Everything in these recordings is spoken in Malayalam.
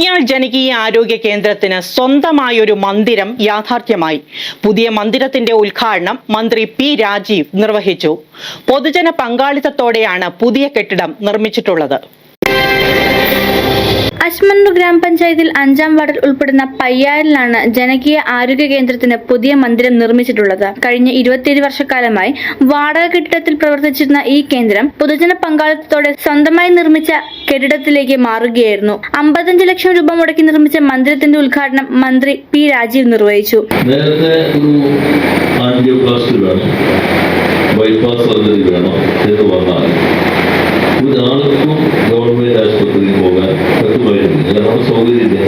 ഇയാൾ ജനകീയ ആരോഗ്യ കേന്ദ്രത്തിന് സ്വന്തമായൊരു മന്ദിരം യാഥാർത്ഥ്യമായി. പുതിയ മന്ദിരത്തിന്റെ ഉദ്ഘാടനം മന്ത്രി പി രാജീവ് നിർവഹിച്ചു. പൊതുജന പങ്കാളിത്തത്തോടെയാണ് പുതിയ കെട്ടിടം നിർമ്മിച്ചിട്ടുള്ളത്. അശ്മന്നൂർ ഗ്രാമപഞ്ചായത്തിൽ അഞ്ചാം വാർഡിൽ ഉൾപ്പെടുന്ന പയ്യാറിലാണ് ജനകീയ ആരോഗ്യ കേന്ദ്രത്തിന് പുതിയ മന്ദിരം നിർമ്മിച്ചിട്ടുള്ളത്. കഴിഞ്ഞ ഇരുപത്തിയേഴ് വർഷക്കാലമായി വാടക കെട്ടിടത്തിൽ പ്രവർത്തിച്ചിരുന്ന ഈ കേന്ദ്രം പൊതുജന പങ്കാളിത്തത്തോടെ സ്വന്തമായി നിർമ്മിച്ച കെട്ടിടത്തിലേക്ക് മാറുകയായിരുന്നു. അമ്പത്തഞ്ച് ലക്ഷം രൂപ മുടക്കി നിർമ്മിച്ച മന്ദിരത്തിന്റെ ഉദ്ഘാടനം മന്ത്രി പി രാജീവ് നിർവഹിച്ചു. ബൈപ്പാസ് വേണം. പോകാൻ പറ്റുമായിരുന്നില്ല കാരണം സൗകര്യമില്ല.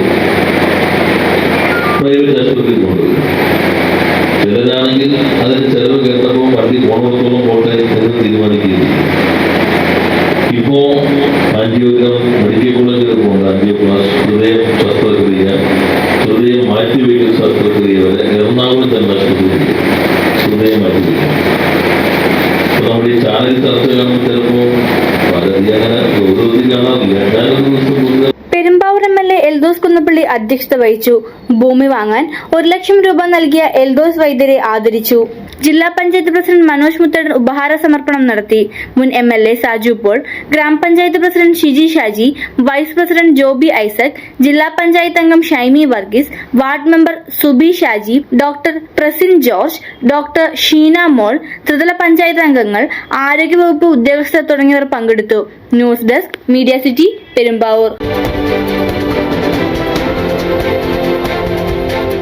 പ്രൈവറ്റ് ആശുപത്രിയിൽ കൊണ്ടുവരും. ചിലരാണെങ്കിൽ അതിന് ചെലവ് കേട്ടപ്പോൾ വണ്ടി പോണത്തോളം പോട്ടെ എന്ന് തീരുമാനിക്കുകയും ഇപ്പോ ആൻജിയോഗ്രാം മെഡിക്കൽ കോളേജിൽ പോകുന്ന ആൻജിയോപ്ലാസ് ഹൃദയം ശസ്ത്രക്രിയ ഹൃദയം മാറ്റിവെക്കൽ ശസ്ത്രക്രിയ വരെ എറണാകുളം തന്നെ ആശുപത്രിയിൽ ഹൃദയം മാറ്റിവെക്കും. നമ്മുടെ ഈ ചാനൽ ചർച്ച കാണുമ്പോൾ ചിലപ്പോൾ പലതി അങ്ങനെ ഗൗരവത്തിൽ കാണാറില്ല ഞാനൊരു ദിവസം മുന്നേ Perumbavoor M L A Eldhose Kunnappilly അധ്യക്ഷത വഹിച്ചു. ഭൂമി വാങ്ങാൻ ഒരു ലക്ഷം രൂപ നൽകിയ എൽദോസ് വൈദ്യരെ ആദരിച്ചു. ജില്ലാ പഞ്ചായത്ത് പ്രസിഡന്റ് മനോജ് മുത്തടൻ ഉപഹാര സമർപ്പണം നടത്തി. മുൻ M L A Saju Paul ഗ്രാമപഞ്ചായത്ത് president Shiji Shaji vice president Joby Isaac ജില്ലാ പഞ്ചായത്ത് അംഗം Shaimy Varghese ward member Subi Shaji doctor Prasin George doctor Sheena Mol ത്രിതല പഞ്ചായത്ത് അംഗങ്ങൾ ആരോഗ്യവകുപ്പ് ഉദ്യോഗസ്ഥർ തുടങ്ങിയവർ പങ്കെടുത്തു. News desk media city Perumbavoor.